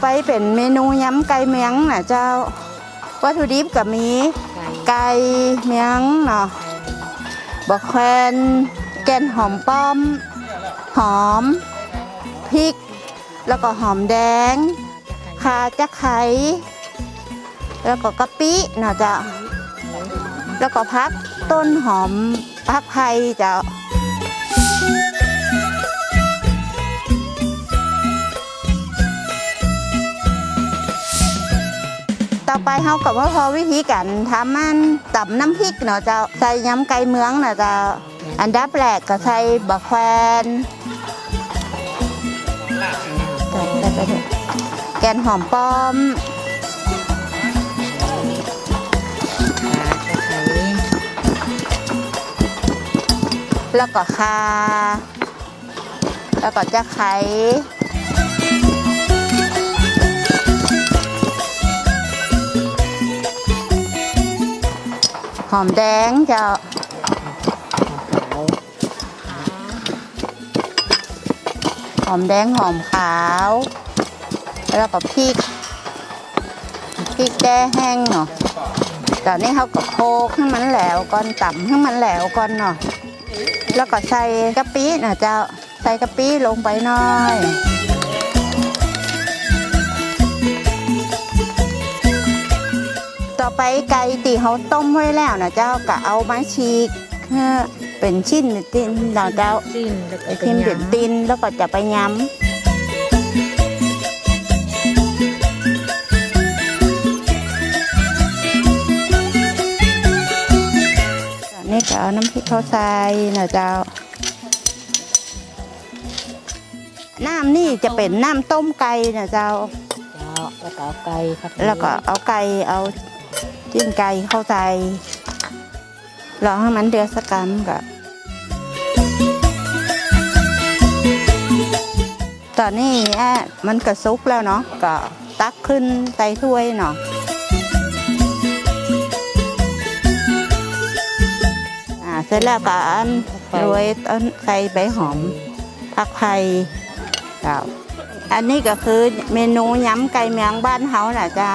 ไปเป็นเมนูยำไก่เมียงนะเจ้า วัตถุดิบก็มีไก่ไก่เมียงเนาะบะแควนแกนหอมป้อม หอมพริก แล้วก็หอมแดงคาจะไคร้แล้วก็กะปิเนาะเจ้า แล้วก็พักต้นหอมพักไผ่เจ้า ไปเฮากับว่าพอวิธีการทำมันตำน้ำพริกเนาะจ้าใส่ยำไก่เมืองเนาะจ้าอันดับแรกก็ใส่บะแควนแกนหอมป้อมแล้วก็คา แล้วก็จะไข อมแดงเจ้าหอมแดงหอมขาว แล้วก็พริกพริกแด้แห้งเนาะตอนนี้เขาก็โคกให้มันแหลวก่อนต่ำให้มันแหลวก่อนเนาะแล้วก็ใส่กะปินะเจ้าใส่กะปิลงไปหน่อย ไปไก่ตีเขาต้มไว้แล้วนะเจ้าก็เอามาฉีกเพื่อเป็นชิ้นตินเราเจ้าสิ้นแล้วก็ไอทิมเด็ดตินแล้วก็จะไปย้ำนี่ก็เอาน้ำพริกข้าวใส่นะเจ้า น้ำนี่จะเป็นน้ำต้มไก่นะเจ้าเจ้าแล้วก็เอาไก่ครับแล้วก็เอาไก่เอา จิ้นไก่เข้าใส่รอให้มันเดือดสักกัมก็ตอนนี้แอะมันกระซุกแล้วเนาะก็ตักขึ้นใส่ถ้วยเนาะอ่าเสร็จแล้วก็อันโรยต้นใส่ใบหอมผักไผ่เจ้าอันนี้ก็คือเมนูยำไก่เมียงบ้านเฮาน่ะเจ้า